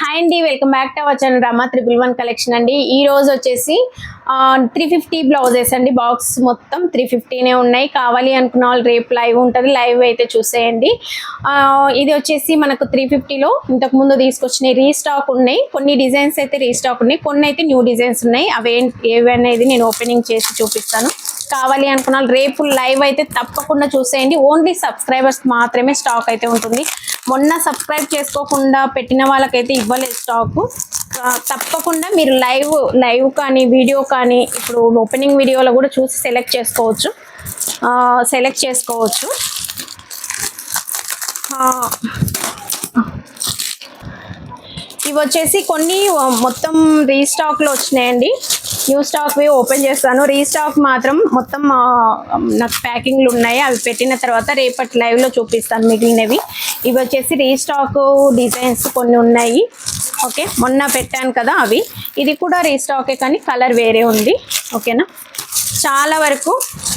Hi అండి welcome back to our channel Rama triple one collection అండి. ఈ రోజు వచ్చేసి త్రీ ఫిఫ్టీ బ్లౌజెస్ అండి. బాక్స్ మొత్తం త్రీ ఫిఫ్టీనే ఉన్నాయి. కావాలి అనుకున్న వాళ్ళు రేపు లైవ్ ఉంటుంది. లైవ్ అయితే చూసేయండి. ఇది వచ్చేసి మనకు త్రీ ఫిఫ్టీలో ఇంతకు ముందు తీసుకొచ్చినాయి రీస్టాక్ ఉన్నాయి. కొన్ని డిజైన్స్ అయితే రీస్టాక్ ఉన్నాయి. కొన్ని అయితే న్యూ డిజైన్స్ ఉన్నాయి. అవి అనేది నేను ఓపెనింగ్ చేసి చూపిస్తాను. కావాలి అనుకున్న రేపు లైవ్ అయితే తప్పకుండా చూసేయండి. ఓన్లీ సబ్స్క్రైబర్స్ మాత్రమే స్టాక్ అయితే ఉంటుంది. మొన్న సబ్స్క్రైబ్ చేసుకోకుండా పెట్టిన వాళ్ళకైతే ఇవ్వలేదు స్టాక్ తప్పకుండా మీరు లైవ్ లైవ్ కానీ వీడియో కానీ ఇప్పుడు ఓపెనింగ్ వీడియోలో కూడా చూసి సెలెక్ట్ చేసుకోవచ్చు. సెలెక్ట్ చేసుకోవచ్చు. ఇవి వచ్చేసి కొన్ని మొత్తం రీస్టాక్లో వచ్చినాయండి. న్యూ స్టాక్ ఓపెన్ చేస్తాను. రీస్టాక్ మాత్రం మొత్తం నాకు ప్యాకింగ్లు ఉన్నాయి. అవి పెట్టిన తర్వాత రేపటి లైవ్లో చూపిస్తాను మిగిలినవి. ఇవి వచ్చేసి రీస్టాక్ డిజైన్స్ కొన్ని ఉన్నాయి. ఓకే మొన్న పెట్టాను కదా అవి. ఇది కూడా రీస్టాకే కానీ కలర్ వేరే ఉంది. ఓకేనా చాలా వరకు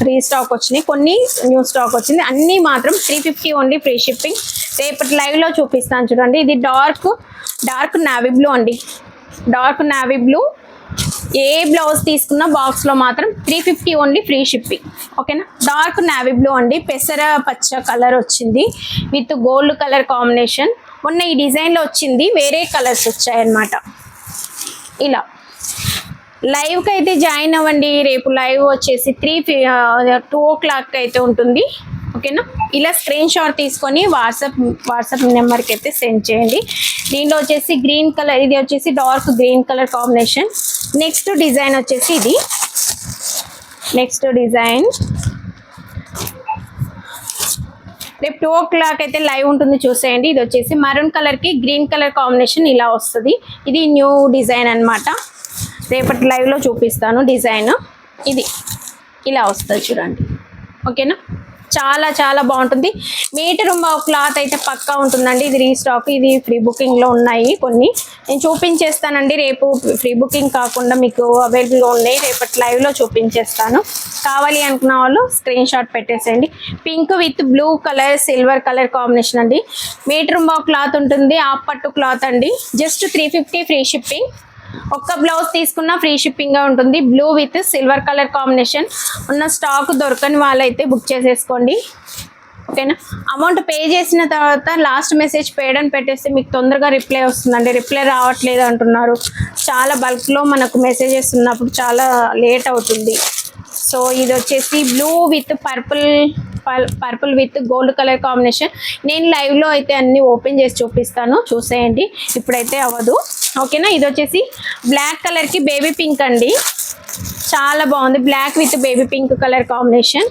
రీస్టాక్ వచ్చినాయి. కొన్ని న్యూ స్టాక్ వచ్చింది. అన్నీ మాత్రం three fifty only free shipping రేపటి లైవ్లో చూపిస్తాను చూడండి. ఇది డార్క్ డార్క్ నావీ బ్లూ అండి. డార్క్ నావీ బ్లూ ఏ బ్లౌజ్ తీసుకున్నా బాక్స్లో మాత్రం three fifty only free shipping ఓకేనా డార్క్ నావీ బ్లూ అండి. పెసర పచ్చ కలర్ వచ్చింది. విత్ గోల్డ్ కలర్ కాంబినేషన్ మొన్న ఈ డిజైన్లో వచ్చింది. వేరే కలర్స్ వచ్చాయన్నమాట. ఇలా. లైవ్కి అయితే జాయిన్ అవ్వండి. రేపు లైవ్ వచ్చేసి త్రీ టూ ఓ క్లాక్ అయితే ఉంటుంది. ఓకేనా ఇలా స్క్రీన్ షాట్ తీసుకొని వాట్సాప్ వాట్సాప్ నెంబర్కి అయితే సెండ్ చేయండి. దీంట్లో వచ్చేసి గ్రీన్ కలర్ ఇది వచ్చేసి dark green colour combination next design వచ్చేసి ఇది. Next design. రేపు టూ ఓ క్లాక్ అయితే లైవ్ ఉంటుంది చూసేయండి. ఇది వచ్చేసి మరూన్ కలర్కి గ్రీన్ కలర్ కాంబినేషన్ ఇలా వస్తుంది. ఇది న్యూ డిజైన్ అన్నమాట. రేపటి లైవ్లో చూపిస్తాను డిజైన్. ఇది ఇలా వస్తుంది చూడండి. ఓకేనా? చాలా చాలా బాగుంటుంది. మీటర్ క్లాత్ అయితే పక్కా ఉంటుందండి. ఇది రీస్టాక్ ఇది ఫ్రీ బుకింగ్లో ఉన్నాయి కొన్ని. నేను చూపించేస్తానండి. రేపు ఫ్రీ బుకింగ్ కాకుండా మీకు అవైలబుల్గా ఉన్నాయి. రేపటి లైవ్లో చూపించేస్తాను. కావాలి అనుకున్న వాళ్ళు స్క్రీన్ షాట్ పెట్టేసేయండి. Pink with blue colour silver colour combination అండి. మీటర్ క్లాత్ ఉంటుంది. ఆ పట్టు క్లాత్ అండి. Just three fifty free shipping. ఒక్క బ్లౌజ్ తీసుకున్న ఫ్రీ షిప్పింగ్గా ఉంటుంది. Blue with silver colour combination ఉన్న స్టాక్ దొరకని వాళ్ళైతే బుక్ చేసేసుకోండి. ఓకేనా అమౌంట్ పే చేసిన తర్వాత లాస్ట్ మెసేజ్ పేడ్ అని పెట్టేస్తే మీకు తొందరగా రిప్లై వస్తుందండి. రిప్లై రావట్లేదు అంటున్నారు. చాలా బల్క్లో మనకు మెసేజెస్ ఉన్నప్పుడు చాలా లేట్ అవుతుంది. సో ఇది వచ్చేసి blue with purple purple with gold colour combination నేను లైవ్లో అయితే అన్ని ఓపెన్ చేసి చూపిస్తాను. చూసేయండి. ఇప్పుడైతే అవ్వదు. ఓకేనా ఇది వచ్చేసి బ్లాక్ కలర్కి బేబీ పింక్ అండి. చాలా బాగుంది. Black with baby pink colour combination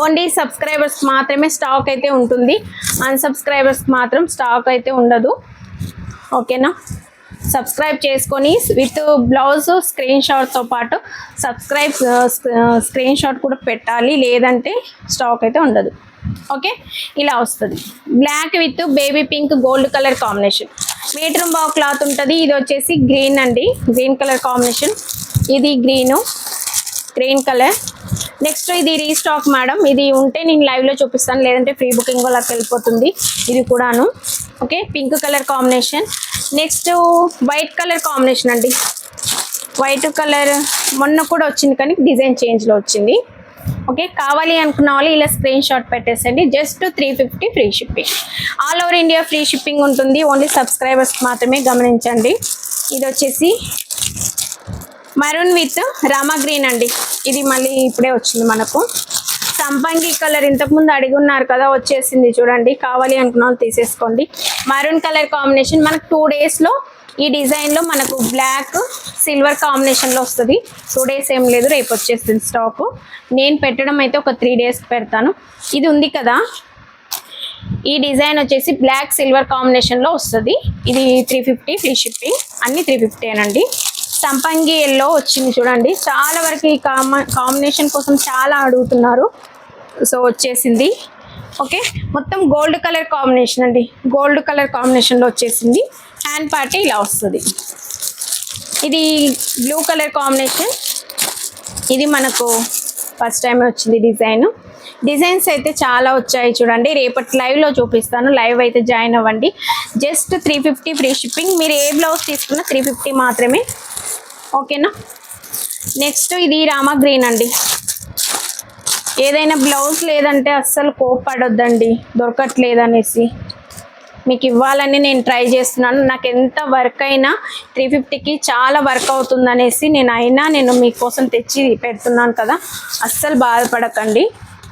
only subscribers మాత్రమే స్టాక్ అయితే ఉంటుంది. అన్సబ్స్క్రైబర్స్కి మాత్రం స్టాక్ అయితే ఉండదు. ఓకేనా సబ్స్క్రైబ్ చేసుకొని విత్ బ్లౌజ్ స్క్రీన్ షాట్తో పాటు సబ్స్క్రైబ్ స్క్రీన్ షాట్ కూడా పెట్టాలి. లేదంటే స్టాక్ అయితే ఉండదు. ఓకే? ఇలా వస్తుంది. Black with baby pink gold colour combination. Metre బావ్ క్లాత్ ఉంటుంది. ఇది వచ్చేసి గ్రీన్ అండి. Green colour combination. ఇది గ్రీను. Green colour. నెక్స్ట్ ఇది రీస్టాక్ మేడం ఇది ఉంటే నేను లైవ్లో చూపిస్తాను. లేదంటే ఫ్రీ బుకింగ్ అలా వెళ్ళిపోతుంది. ఇది కూడాను. Okay pink colour combination next white colour combination అండి. వైట్ కలర్ మొన్న కూడా వచ్చింది కానీ డిజైన్ చేంజ్లో వచ్చింది. ఓకే కావాలి అనుకున్న వాళ్ళు ఇలా screen shot పెట్టేసండి just three fifty free shipping all over India free shipping ఉంటుంది. ఓన్లీ సబ్స్క్రైబర్స్ మాత్రమే గమనించండి. ఇది వచ్చేసి మరూన్ విత్ రామా గ్రీన్ అండి. ఇది మళ్ళీ ఇప్పుడే వచ్చింది మనకు. సంపంగి కలర్ ఇంతకుముందు అడిగి ఉన్నారు కదా వచ్చేసింది చూడండి. కావాలి అనుకున్న వాళ్ళు తీసేసుకోండి. మరూన్ కలర్ కాంబినేషన్ మనకు టూ డేస్లో ఈ డిజైన్లో మనకు బ్లాక్ సిల్వర్ కాంబినేషన్లో వస్తుంది. టూ డేస్ ఏం లేదు రేపు వచ్చేస్తుంది స్టాక్ నేను పెట్టడం అయితే ఒక త్రీ డేస్ పెడతాను. ఇది ఉంది కదా. ఈ డిజైన్ వచ్చేసి బ్లాక్ సిల్వర్ కాంబినేషన్లో వస్తుంది. ఇది త్రీ ఫిఫ్టీ ఫ్రీ షిప్పింగ్ అన్ని త్రీ ఫిఫ్టీ అండి సంపంగి ఎల్లో వచ్చింది చూడండి. చాలా వరకు ఈ కాంబినేషన్ కోసం చాలా అడుగుతున్నారు. సో వచ్చేసింది. ఓకే మొత్తం గోల్డ్ కలర్ కాంబినేషన్ అండి. గోల్డ్ కలర్ కాంబినేషన్లో వచ్చేసింది. హ్యాండ్ పార్టీ ఇలా వస్తుంది. ఇది బ్లూ కలర్ కాంబినేషన్ ఇది మనకు ఫస్ట్ టైం వచ్చింది డిజైన్ డిజైన్స్ అయితే చాలా వచ్చాయి చూడండి. రేపటి లైవ్లో చూపిస్తాను. లైవ్ అయితే జాయిన్ అవ్వండి. Just three fifty free shipping మీరు ఏ బ్లౌజ్ తీసుకున్నా త్రీ ఫిఫ్టీ మాత్రమే ఓకేనా? నెక్స్ట్ ఇది రామా గ్రీన్ అండి. ఏదైనా బ్లౌజ్ లేదంటే అస్సలు కోప్పడొద్దండి. దొరకట్లేదు అనేసి మీకు ఇవ్వాలని నేను ట్రై చేస్తున్నాను. నాకు ఎంత వర్క్ అయినా త్రీ ఫిఫ్టీకి చాలా వర్క్ అవుతుందనేసి నేను అయినా నేను మీకోసం తెచ్చి పెడుతున్నాను కదా. అస్సలు బాధపడకండి.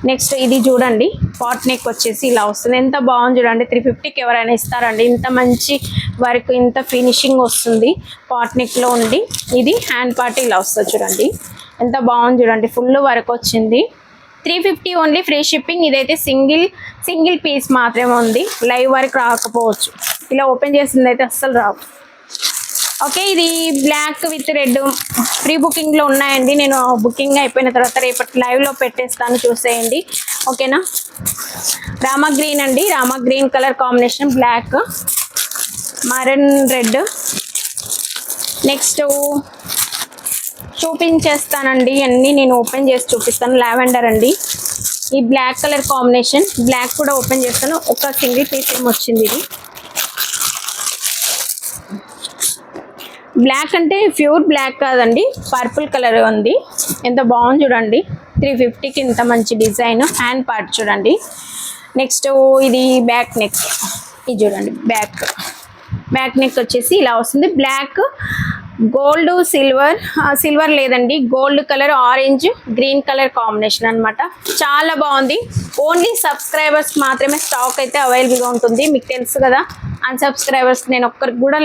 నెక్స్ట్ ఇది చూడండి పాట్ నెక్ వచ్చేసి ఇలా వస్తుంది. ఎంత బాగుంది చూడండి త్రీ ఫిఫ్టీకి ఎవరైనా ఇస్తారండి. ఇంత మంచి వర్క్ ఇంత ఫినిషింగ్ వస్తుంది పాట్ నెక్లో ఉండి. ఇది హ్యాండ్ పార్ట్ ఇలా వస్తుంది చూడండి. ఎంత బాగుంది చూడండి ఫుల్ వర్క్ వచ్చింది. Three fifty only free shipping ఇదైతే సింగిల్ సింగిల్ పీస్ మాత్రమే ఉంది. లైవ్ వర్క్ రాకపోవచ్చు. ఇలా ఓపెన్ చేసింది అయితే అస్సలు రావు. ఓకే ఇది బ్లాక్ విత్ రెడ్ ప్రీ బుకింగ్లో ఉన్నాయండి. నేను బుకింగ్ అయిపోయిన తర్వాత రేపటి లైవ్లో పెట్టేస్తాను చూసేయండి. ఓకేనా రామా గ్రీన్ అండి. Rama green colour combination black maroon red next చూపించేస్తానండి. అన్నీ నేను ఓపెన్ చేసి చూపిస్తాను. లావెండర్ అండి. ఈ బ్లాక్ కలర్ కాంబినేషన్ బ్లాక్ కూడా ఓపెన్ చేస్తాను. ఒక సింగిల్ పీస్ ఏమి వచ్చింది ఇది? బ్లాక్ అంటే ప్యూర్ బ్లాక్ కాదండి పర్పుల్ కలర్ ఉంది. ఎంత బాగుంది చూడండి. త్రీ ఫిఫ్టీకి ఇంత మంచి డిజైన్ హ్యాండ్ పార్ట్ చూడండి. నెక్స్ట్ ఇది బ్యాక్ నెక్. ఇది చూడండి బ్యాక్. బ్యాక్ నెక్ వచ్చేసి ఇలా వస్తుంది. బ్లాక్ గోల్డ్ సిల్వర్ సిల్వర్ లేదండి. Gold colour orange green colour combination అన్నమాట. చాలా బాగుంది. ఓన్లీ సబ్స్క్రైబర్స్ మాత్రమే స్టాక్ అయితే అవైలబుల్గా ఉంటుంది. మీకు తెలుసు కదా అన్సబ్స్క్రైబర్స్ నేను ఒక్కరికి కూడా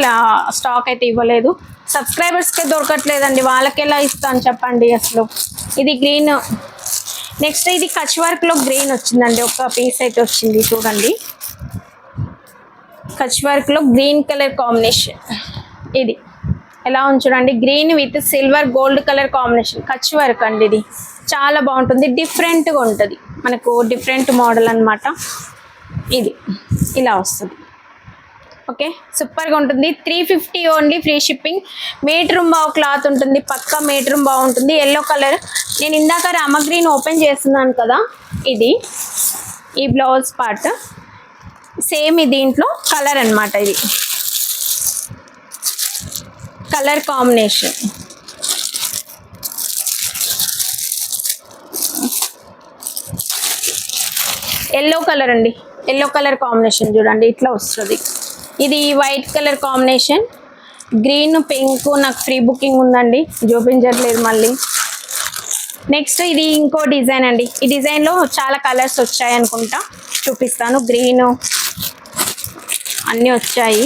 స్టాక్ అయితే ఇవ్వలేదు. సబ్స్క్రైబర్స్కే దొరకట్లేదండి. వాళ్ళకి ఎలా ఇస్తాను చెప్పండి అసలు. ఇది గ్రీన్. నెక్స్ట్ ఇది కచ్ వర్క్లో గ్రీన్ వచ్చిందండి. ఒక పీస్ అయితే వచ్చింది చూడండి. కచ్ వర్క్లో గ్రీన్ కలర్ కాంబినేషన్. ఇది. ఎలా ఉంచుడండి? Green with silver gold colour combination Kutch work అండి ఇది. చాలా బాగుంటుంది. డిఫరెంట్గా ఉంటుంది. మనకు డిఫరెంట్ మోడల్ అనమాట ఇది. ఇలా వస్తుంది. ఓకే సూపర్గా ఉంటుంది. Three fifty only free shipping మీటరూమ్ బావు క్లాత్ ఉంటుంది. పక్క మీటర్ బాగుంటుంది ఎల్లో కలర్ నేను ఇందాక రామగ్రీన్ ఓపెన్ చేస్తున్నాను కదా. ఇది. ఈ బ్లౌజ్ పార్ట్ సేమ్ దీంట్లో కలర్ అనమాట ఇది. Colour combination. ఎల్లో కలర్ అండి. ఎల్లో కలర్ కాంబినేషన్ చూడండి ఇట్లా వస్తుంది. ఇది white colour combination. Green pink నాకు ఫ్రీ బుకింగ్ ఉందండి చూపించట్లేదు మళ్ళీ. నెక్స్ట్ ఇది ఇంకో డిజైన్ అండి. ఈ డిజైన్లో చాలా కలర్స్ వచ్చాయి అనుకుంటా చూపిస్తాను గ్రీన్ అన్నీ వచ్చాయి.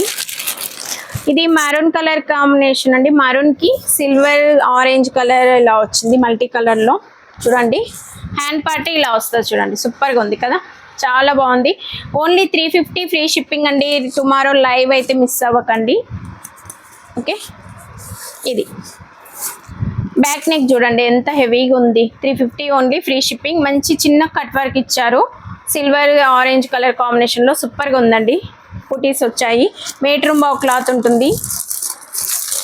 ఇది మరూన్ కలర్ కాంబినేషన్ అండి. మరూన్కి సిల్వర్ ఆరెంజ్ కలర్ ఇలా వచ్చింది. మల్టీ కలర్లో. చూడండి. హ్యాండ్ పార్టీ ఇలా వస్తుంది చూడండి. సూపర్గా ఉంది కదా? చాలా బాగుంది. Only three fifty free shipping అండి. టుమారో లైవ్ అయితే మిస్ అవ్వకండి. ఓకే ఇది. బ్యాక్ నెక్ చూడండి. ఎంత హెవీగా ఉంది. Three fifty only free shipping మంచి చిన్న కట్ వర్క్ ఇచ్చారు. సిల్వర్ ఆరెంజ్ కలర్ కాంబినేషన్లో సూపర్గా ఉందండి. కుటీస్ వచ్చాయి. మీటర్ బావు క్లాత్ ఉంటుంది.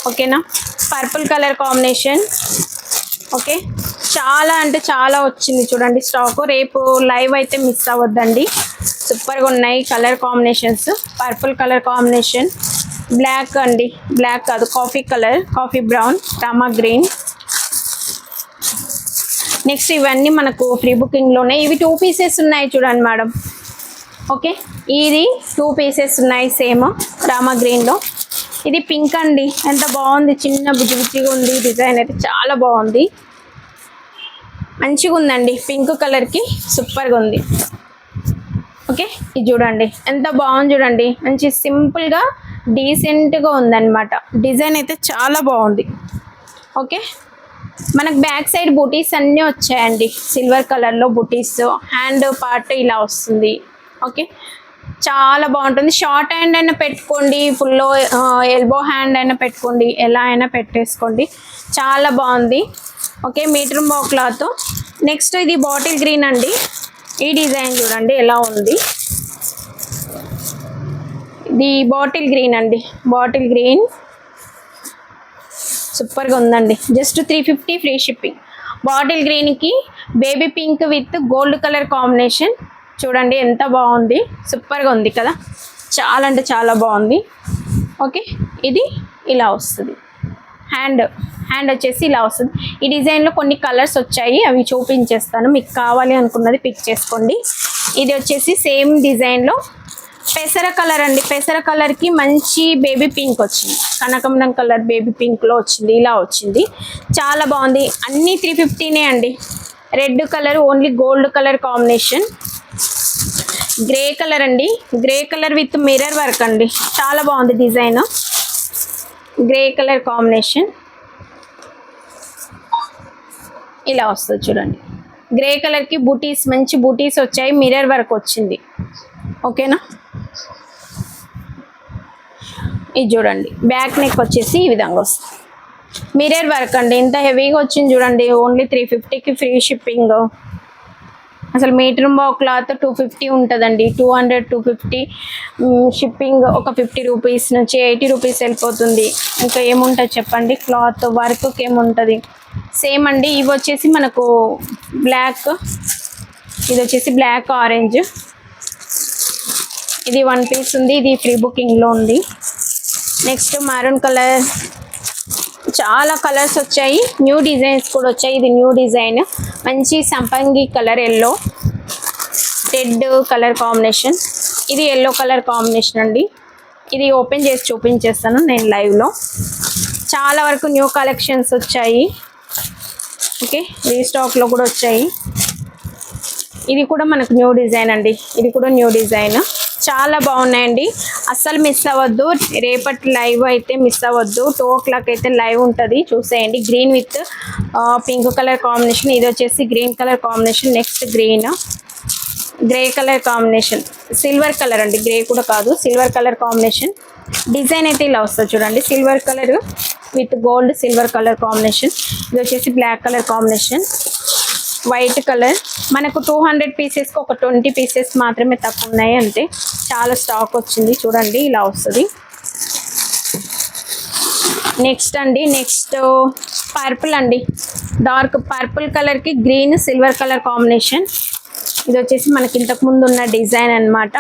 ఓకేనా పర్పుల్ కలర్ కాంబినేషన్ ఓకే చాలా అంటే చాలా వచ్చింది చూడండి స్టాక్ రేపు లైవ్ అయితే మిస్ అవ్వద్దండి. సూపర్గా ఉన్నాయి colour combinations purple colour combination black అండి. బ్లాక్ కాదు కాఫీ కలర్ కాఫీ బ్రౌన్ టమా గ్రీన్ నెక్స్ట్ ఇవన్నీ మనకు ఫ్రీ బుకింగ్లోనే ఇవి టూ పీసెస్ ఉన్నాయి చూడండి మేడం ఓకే? ఇది టూ పీసెస్ ఉన్నాయి సేమ్ రామా గ్రీన్లో. ఇది పింక్ అండి. ఎంత బాగుంది. చిన్న బుజ్జి బుజ్జిగా ఉంది. డిజైన్ అయితే చాలా బాగుంది. మంచిగా ఉందండి. పింక్ కలర్కి సూపర్గా ఉంది. ఓకే? ఇది చూడండి. ఎంత బాగుంది చూడండి. మంచి సింపుల్గా డీసెంట్గా ఉందన్నమాట. డిజైన్ అయితే చాలా బాగుంది. ఓకే? మనకు బ్యాక్ సైడ్ బుటీస్ అన్నీ వచ్చాయండి. సిల్వర్ కలర్లో బుటీస్. హ్యాండ్ పార్ట్ ఇలా వస్తుంది. ఓకే. చాలా బాగుంటుంది. షార్ట్ హ్యాండ్ అయినా పెట్టుకోండి ఫుల్ ఎల్బో హ్యాండ్ అయినా పెట్టుకోండి ఎలా అయినా పెట్టేసుకోండి. చాలా బాగుంది. ఓకే మీటర్ బో క్లాత్. నెక్స్ట్ ఇది బాటిల్ గ్రీన్ అండి. ఈ డిజైన్ చూడండి ఎలా ఉంది. ఇది బాటిల్ గ్రీన్ అండి. Bottle green. సూపర్గా ఉందండి. Just three fifty free shipping. Bottle గ్రీన్కి baby pink with gold colour combination. చూడండి ఎంత బాగుంది. సూపర్గా ఉంది కదా. చాలా అంటే చాలా బాగుంది. ఓకే ఇది ఇలా వస్తుంది. హ్యాండ్ హ్యాండ్ వచ్చేసి ఇలా వస్తుంది. ఈ డిజైన్లో కొన్ని కలర్స్ వచ్చాయి అవి చూపించేస్తాను. మీకు కావాలి అనుకున్నది పిక్ చేసుకోండి. ఇది వచ్చేసి సేమ్ డిజైన్లో. పెసర కలర్ అండి. పెసర కలర్కి మంచి బేబీ పింక్ వచ్చింది. కనకమరం కలర్ బేబీ పింక్లో వచ్చింది ఇలా వచ్చింది. చాలా బాగుంది. అన్నీ త్రీ ఫిఫ్టీనే అండి. Red colour only gold colour combination. Grey colour అండి. Grey colour with mirror work అండి. చాలా బాగుంది డిజైన్. గ్రే కలర్ కాంబినేషన్ ఇలా వస్తుంది చూడండి. గ్రే కలర్కి బూటీస్ మంచి బూటీస్ వచ్చాయి. మిర్రర్ వర్క్ వచ్చింది. ఓకేనా ఇది చూడండి. బ్యాక్ నెక్ వచ్చేసి ఈ విధంగా వస్తుంది. మిర్రర్ వర్క్ అండి. ఇంత హెవీగా వచ్చింది చూడండి. ఓన్లీ త్రీ ఫిఫ్టీకి ఫ్రీ షిప్పింగ్ అసలు మీటర్ బా క్లాత్ టూ ఫిఫ్టీ ఉంటుందండి. Two hundred two fifty shipping ఒక ఫిఫ్టీ రూపీస్ నుంచి ఎయిటీ రూపీస్ వెళ్ళిపోతుంది. ఇంకా ఏముంటుంది చెప్పండి? క్లాత్ వర్క్కి ఏముంటుంది సేమ్ అండి. ఇవి వచ్చేసి మనకు బ్లాక్ ఇది వచ్చేసి బ్లాక్ ఆరెంజ్ ఇది వన్ పీస్ ఉంది. ఇది ఫ్రీ బుకింగ్లో ఉంది. నెక్స్ట్ మెరూన్ కలర్ చాలా కలర్స్ వచ్చాయి. న్యూ డిజైన్స్ కూడా వచ్చాయి. ఇది న్యూ డిజైన్ మంచి సంపంగి colour yellow red colour combination ఇది ఎల్లో కలర్ కాంబినేషన్ అండి. ఇది ఓపెన్ చేసి చూపించేస్తాను నేను లైవ్లో చాలా వరకు న్యూ కలెక్షన్స్ వచ్చాయి. ఓకే రీస్టాక్లో కూడా వచ్చాయి. ఇది కూడా మనకు న్యూ డిజైన్ అండి. ఇది కూడా న్యూ డిజైన్ చాలా బాగున్నాయండి. అస్సలు మిస్ అవ్వద్దు. రేపటి లైవ్ అయితే మిస్ అవ్వద్దు. టూ ఓ క్లాక్ అయితే లైవ్ ఉంటుంది. చూసేయండి. Green with pink colour combination ఇది వచ్చేసి green colour combination next green grey colour combination silver colour అండి. గ్రే కూడా కాదు. సిల్వర్ కలర్ కాంబినేషన్ డిజైన్ అయితే ఇలా వస్తుంది చూడండి. Silver colour with gold silver colour combination ఇది వచ్చేసి black colour combination white colour. మనకు టూ హండ్రెడ్ పీసెస్కి ఒక ట్వంటీ పీసెస్ మాత్రమే తక్కువ ఉన్నాయి అంతే చాలా స్టాక్ వచ్చింది. చూడండి ఇలా వస్తుంది. నెక్స్ట్ అండి నెక్స్ట్ పర్పుల్ అండి. డార్క్ పర్పుల్ కలర్కి గ్రీన్ సిల్వర్ కలర్ కాంబినేషన్. ఇది వచ్చేసి మనకి ఇంతకు ముందు ఉన్న డిజైన్ అన్నమాట.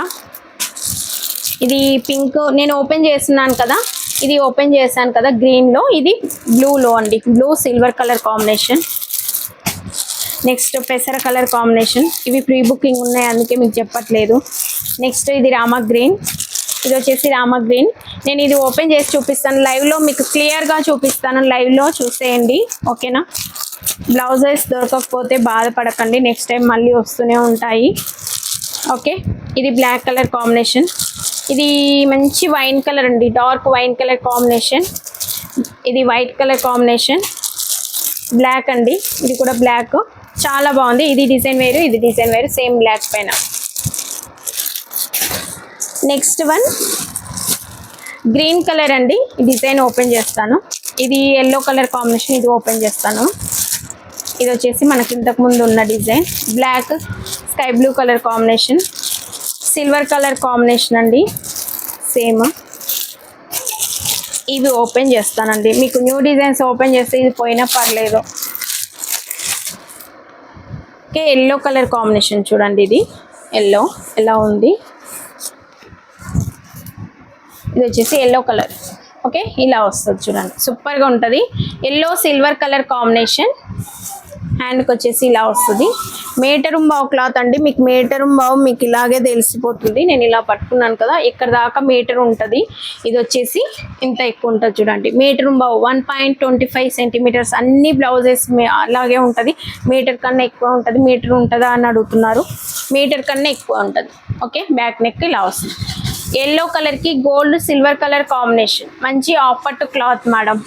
ఇది పింక్ నేను ఓపెన్ చేస్తున్నాను కదా. ఇది ఓపెన్ చేశాను కదా గ్రీన్లో ఇది బ్లూలో అండి. Blue silver colour combination. Next పెసర కలర్ కాంబినేషన్ ఇవి ప్రీ బుకింగ్ ఉన్నాయి అందుకే మీకు చెప్పట్లేదు. నెక్స్ట్ ఇది రామా గ్రీన్ ఇది వచ్చేసి రామా గ్రీన్ నేను ఇది ఓపెన్ చేసి చూపిస్తాను. లైవ్లో మీకు క్లియర్గా చూపిస్తాను. లైవ్లో చూసేయండి. ఓకేనా బ్లౌజెస్ దొరకకపోతే బాధపడకండి. నెక్స్ట్ టైం మళ్ళీ వస్తూనే ఉంటాయి. ఓకే ఇది బ్లాక్ కలర్ కాంబినేషన్ ఇది మంచి వైన్ కలర్ అండి. డార్క్ వైన్ కలర్ కాంబినేషన్ ఇది వైట్ కలర్ కాంబినేషన్ బ్లాక్ అండి. ఇది కూడా బ్లాక్ చాలా బాగుంది. ఇది డిజైన్ వేరు ఇది డిజైన్ వేరు సేమ్ బ్లాక్ పైన. Next one. గ్రీన్ కలర్ అండి. డిజైన్ ఓపెన్ చేస్తాను. ఇది ఎల్లో కలర్ కాంబినేషన్ ఇది ఓపెన్ చేస్తాను. ఇది వచ్చేసి మనకి ఇంతకు ముందు ఉన్న design. Black sky blue colour combination. Silver colour combination అండి. సేమ్. ఇవి ఓపెన్ చేస్తానండి. మీకు న్యూ డిజైన్స్ ఓపెన్ చేస్తే ఇది పోయినా పర్లేదు. ఓకే ఎల్లో కలర్ కాంబినేషన్ చూడండి ఇది. ఎల్లో ఎలా ఉంది? ఇది వచ్చేసి ఎల్లో కలర్ ఓకే ఇలా వస్తుంది చూడండి. సూపర్గా ఉంటుంది. ఎల్లో సిల్వర్ కలర్ కాంబినేషన్ హ్యాండ్కి వచ్చేసి ఇలా వస్తుంది. మీటర్ బావు క్లాత్ అండి. మీకు మీటర్ బావు మీకు ఇలాగే తెలిసిపోతుంది. నేను ఇలా పట్టుకున్నాను కదా ఇక్కడ దాకా మీటర్ ఉంటుంది. ఇది వచ్చేసి ఇంత ఎక్కువ ఉంటుంది చూడండి. మీటర్ బావు one point twenty five centimetres అన్ని బ్లౌజెస్ అలాగే ఉంటుంది. మీటర్ కన్నా ఎక్కువ ఉంటుంది. మీటర్ ఉంటుందా అని అడుగుతున్నారు. మీటర్ కన్నా ఎక్కువ ఉంటుంది. ఓకే బ్యాక్ నెక్ ఇలా వస్తుంది. ఎల్లో కలర్కి గోల్డ్ సిల్వర్ కలర్ కాంబినేషన్ మంచి offer cloth madam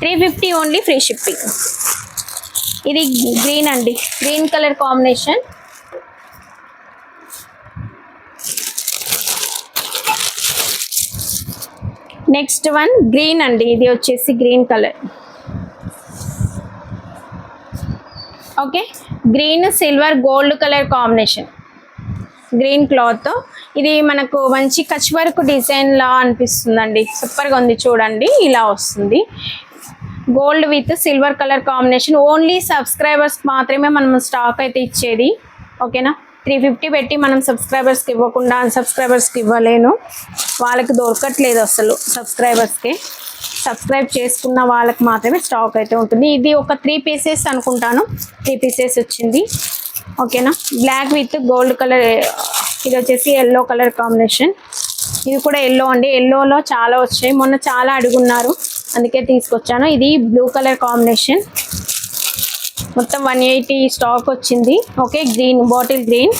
three fifty only free shipping ఇది గ్రీన్ అండి. Green colour combination. Next one green అండి. ఇది వచ్చేసి green colour. Okay? Green silver gold colour combination. Green cloth ఇది మనకు మంచి కచ్ వర్క్ డిజైన్ లా అనిపిస్తుందండి. సూపర్గా ఉంది చూడండి. ఇలా వస్తుంది. Gold with silver colour combination only subscribers మాత్రమే మనం స్టాక్ అయితే ఇచ్చేది. ఓకేనా త్రీ ఫిఫ్టీ పెట్టి మనం సబ్స్క్రైబర్స్కి ఇవ్వకుండా అన్సబ్స్క్రైబర్స్కి ఇవ్వలేను. వాళ్ళకి దొరకట్లేదు అసలు సబ్స్క్రైబర్స్కి సబ్స్క్రైబ్ చేసుకున్న వాళ్ళకి మాత్రమే స్టాక్ అయితే ఉంటుంది. ఇది ఒక త్రీ పీసెస్ అనుకుంటాను. త్రీ పీసెస్ వచ్చింది. ఓకేనా బ్లాక్ విత్ గోల్డ్ కలర్ ఇది వచ్చేసి ఎల్లో కలర్ కాంబినేషన్ ఇది కూడా ఎల్లో అండి. ఎల్లోలో చాలా వచ్చాయి. మొన్న చాలా అడుగున్నారు. అందుకే తీసుకొచ్చాను. ఇది బ్లూ కలర్ కాంబినేషన్ మొత్తం వన్ ఎయిటీ స్టాక్ వచ్చింది. Okay green bottle green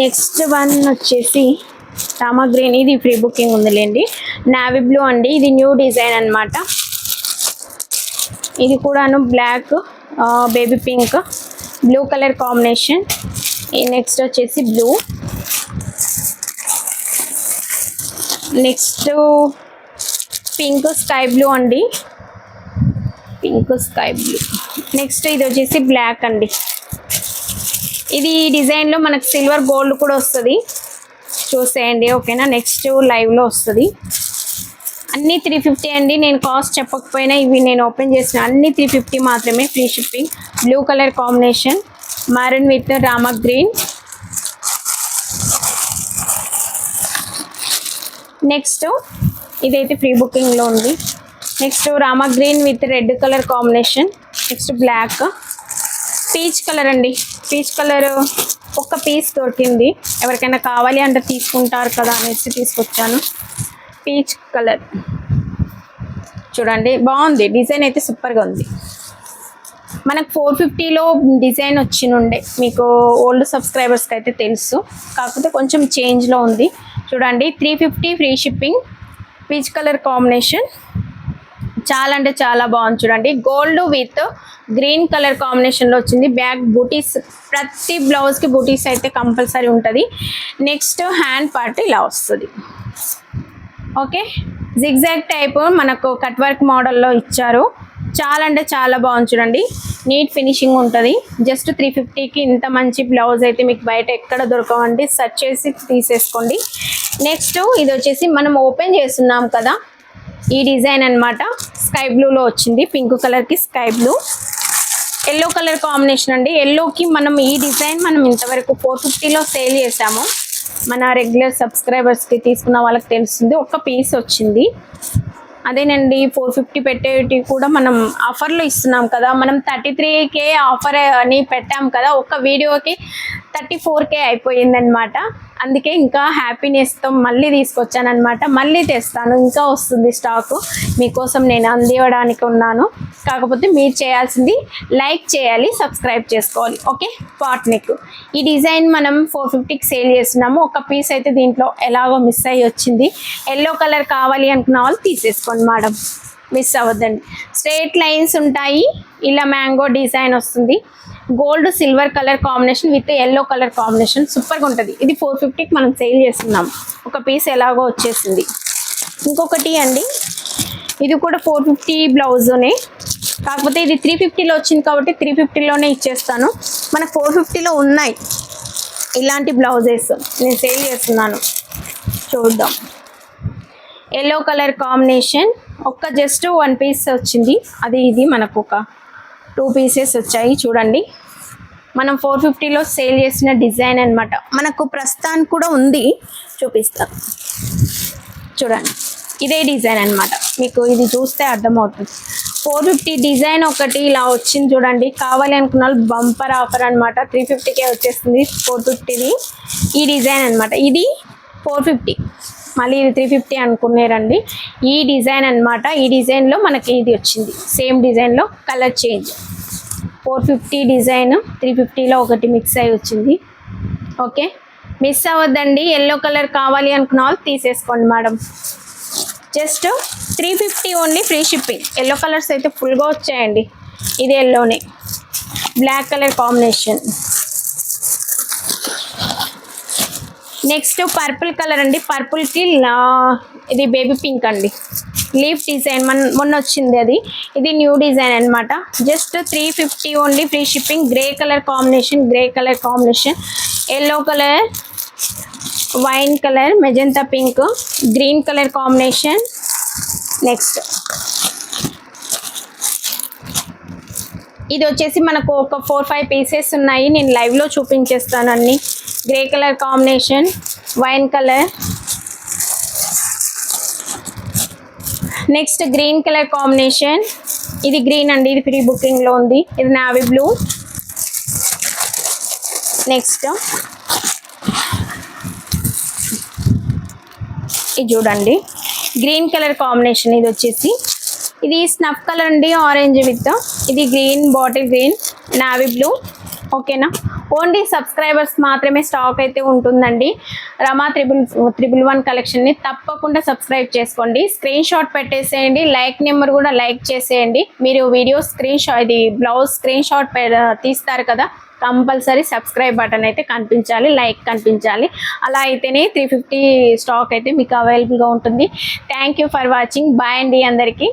next one వచ్చేసి రామా గ్రీన్ ఇది ఫ్రీ బుకింగ్ ఉందిలేండి. నావీ బ్లూ అండి. ఇది న్యూ డిజైన్ అన్నమాట. ఇది కూడాను black baby pink blue colour combination next వచ్చేసి blue next pink sky blue అండి. Pink sky blue. నెక్స్ట్ ఇది వచ్చేసి బ్లాక్ అండి. ఇది డిజైన్లో మనకు సిల్వర్ గోల్డ్ కూడా వస్తుంది. చూసేయండి ఓకేనా? నెక్స్ట్ లైవ్లో వస్తుంది. అన్నీ త్రీ ఫిఫ్టీ అండి. నేను కాస్ట్ చెప్పకపోయినా ఇవి నేను ఓపెన్ చేసిన అన్ని త్రీ ఫిఫ్టీ మాత్రమే free shipping. Blue colour combination. Maroon with Rama green. Next ఇదైతే ప్రీ బుకింగ్లో ఉంది. Next Rama green with red colour combination. Next black. Peach colour అండి. పీచ్ కలర్ ఒక్క పీస్ దొరికింది. ఎవరికైనా కావాలి అంటే తీసుకుంటారు కదా అనేసి తీసుకొచ్చాను. Peach colour. చూడండి బాగుంది. డిజైన్ అయితే సూపర్గా ఉంది. మనకు ఫోర్ ఫిఫ్టీలో డిజైన్ వచ్చినుండే మీకు ఓల్డ్ సబ్స్క్రైబర్స్కి అయితే తెలుసు. కాకపోతే కొంచెం చేంజ్లో ఉంది. చూడండి three fifty free shipping peach colour combination చాలా అంటే చాలా బాగుంది చూడండి. గోల్డ్ విత్ గ్రీన్ కలర్ కాంబినేషన్లో వచ్చింది. బ్యాక్ బూటీస్ ప్రతి బ్లౌజ్కి బూటీస్ అయితే కంపల్సరీ ఉంటుంది. నెక్స్ట్ హ్యాండ్ పార్ట్ ఇలా వస్తుంది. ఓకే జిగ్జాగ్ టైప్ మనకు కట్ వర్క్ మోడల్లో ఇచ్చారు. చాలా అంటే చాలా బాగుంది చూడండి. నీట్ ఫినిషింగ్ ఉంటుంది. జస్ట్ త్రీ ఫిఫ్టీకి ఇంత మంచి బ్లౌజ్ అయితే మీకు బయట ఎక్కడ దొరకవండి. సెర్చ్ చేసి తీసేసుకోండి. నెక్స్ట్ ఇది వచ్చేసి మనం ఓపెన్ చేస్తున్నాం కదా. ఈ డిజైన్ అన్నమాట. స్కై బ్లూలో వచ్చింది. పింక్ కలర్కి sky blue. Yellow colour combination అండి. ఎల్లోకి మనం ఈ డిజైన్ మనం ఇంతవరకు ఫోర్ ఫిఫ్టీలో సేల్ చేసాము మన రెగ్యులర్ సబ్స్క్రైబర్స్కి తీసుకున్న వాళ్ళకి తెలుస్తుంది. ఒక్క పీస్ వచ్చింది. అదేనండి ఫోర్ ఫిఫ్టీ పెట్టేటి కూడా మనం ఆఫర్లో ఇస్తున్నాం కదా. మనం థర్టీ త్రీ కే ఆఫర్ అని పెట్టాం కదా. ఒక వీడియోకి థర్టీ ఫోర్ కే అయిపోయిందనమాట అందుకే ఇంకా హ్యాపీనెస్తో మళ్ళీ తీసుకొచ్చానమాట మళ్ళీ తెస్తాను. ఇంకా వస్తుంది స్టాకు మీకోసం నేను అందివ్వడానికి ఉన్నాను. కాకపోతే మీరు చేయాల్సింది లైక్ చేయాలి సబ్స్క్రైబ్ చేసుకోవాలి. ఓకే పాట్నిక్ ఈ డిజైన్ మనం ఫోర్ ఫిఫ్టీకి సేల్ చేస్తున్నాము. ఒక పీస్ అయితే దీంట్లో ఎలాగో మిస్ అయ్యి వచ్చింది. ఎల్లో కలర్ కావాలి అనుకున్న వాళ్ళు తీసేసుకోండి మేడం మిస్ అవ్వద్దండి. స్ట్రేట్ లైన్స్ ఉంటాయి. ఇలా మ్యాంగో డిజైన్ వస్తుంది. Gold silver colour combination with yellow colour combination. సూపర్గా ఉంటుంది. ఇది ఫోర్ ఫిఫ్టీకి మనం సేల్ చేస్తున్నాం. ఒక పీస్ ఎలాగో వచ్చేసింది. ఇంకొకటి అండి ఇది కూడా ఫోర్ ఫిఫ్టీ బ్లౌజునే. కాకపోతే ఇది త్రీ ఫిఫ్టీలో వచ్చింది కాబట్టి త్రీ ఫిఫ్టీలోనే ఇచ్చేస్తాను. మనకు ఫోర్ ఫిఫ్టీలో ఉన్నాయి ఇలాంటి బ్లౌజెస్. నేను సేల్ చేస్తున్నాను. చూద్దాం. Yellow colour combination. ఒక్క జస్ట్ వన్ పీస్ వచ్చింది. అది ఇది మనకు ఒక టూ పీసెస్ వచ్చాయి చూడండి. మనం ఫోర్ ఫిఫ్టీలో సేల్ చేసిన డిజైన్ అన్నమాట. మనకు ప్రస్తుతానికి కూడా ఉంది. చూపిస్తాను చూడండి. ఇదే డిజైన్ అన్నమాట. మీకు ఇది చూస్తే అర్థమవుతుంది. ఫోర్ ఫిఫ్టీ డిజైన్ ఒకటి ఇలా వచ్చింది చూడండి. కావాలి అనుకున్న బంపర్ ఆఫర్ అనమాట త్రీ ఫిఫ్టీకే వచ్చేస్తుంది ఫోర్ ఫిఫ్టీది ఈ డిజైన్ అన్నమాట. ఇది ఫోర్ ఫిఫ్టీ మళ్ళీ ఇది త్రీ ఫిఫ్టీ అనుకున్నారండి. ఈ డిజైన్ అన్నమాట. ఈ డిజైన్లో మనకి ఇది వచ్చింది. సేమ్ డిజైన్లో colour change. Four fifty design three ఫిఫ్టీలో ఒకటి మిక్స్ అయి వచ్చింది. ఓకే? మిస్ అవ్వద్దండి. ఎల్లో కలర్ కావాలి అనుకున్న వాళ్ళు తీసేసుకోండి madam. Just three fifty only free shipping yellow colours అయితే ఫుల్గా వచ్చాయండి. ఇది ఎల్లోనే black colour combination next purple colour అండి. పర్పుల్కి ఇది బేబీ పింక్ అండి. లీఫ్ డిజైన్ మన మొన్న వచ్చింది అది. ఇది న్యూ డిజైన్ అనమాట just three fifty only free shipping grey colour combination grey colour combination yellow colour wine colour magenta pink green colour combination next ఇది వచ్చేసి మనకు ఒక ఫోర్ ఫైవ్ పీసెస్ ఉన్నాయి. నేను లైవ్లో చూపించేస్తాను అన్నీ. Grey colour combination wine colour next green colour combination ఇది గ్రీన్ అండి ఇది ప్రీ బుకింగ్లో ఉంది. ఇది నావీ బ్లూ నెక్స్ట్ ఇది చూడండి. గ్రీన్ కలర్ కాంబినేషన్ ఇది వచ్చేసి. ఇది స్నఫ్ కలర్ అండి ఆరెంజ్ విత్ ఇది green bottle green navy blue ఓకేనా? ఓన్లీ సబ్స్క్రైబర్స్ మాత్రమే స్టాక్ అయితే ఉంటుందండి. రమా త్రిబుల్ త్రిబుల్ వన్ కలెక్షన్ని తప్పకుండా సబ్స్క్రైబ్ చేసుకోండి. స్క్రీన్ షాట్ పెట్టేసేయండి. లైక్ నెంబర్ కూడా లైక్ చేసేయండి. మీరు వీడియో స్క్రీన్ షాట్ ఇది బ్లౌజ్ స్క్రీన్ షాట్ తీస్తారు కదా కంపల్సరీ సబ్స్క్రైబ్ బటన్ అయితే కనిపించాలి. లైక్ కనిపించాలి. అలా అయితేనే త్రీ ఫిఫ్టీ స్టాక్ అయితే మీకు అవైలబుల్గా ఉంటుంది. Thank you for watching. Bye అండి అందరికీ.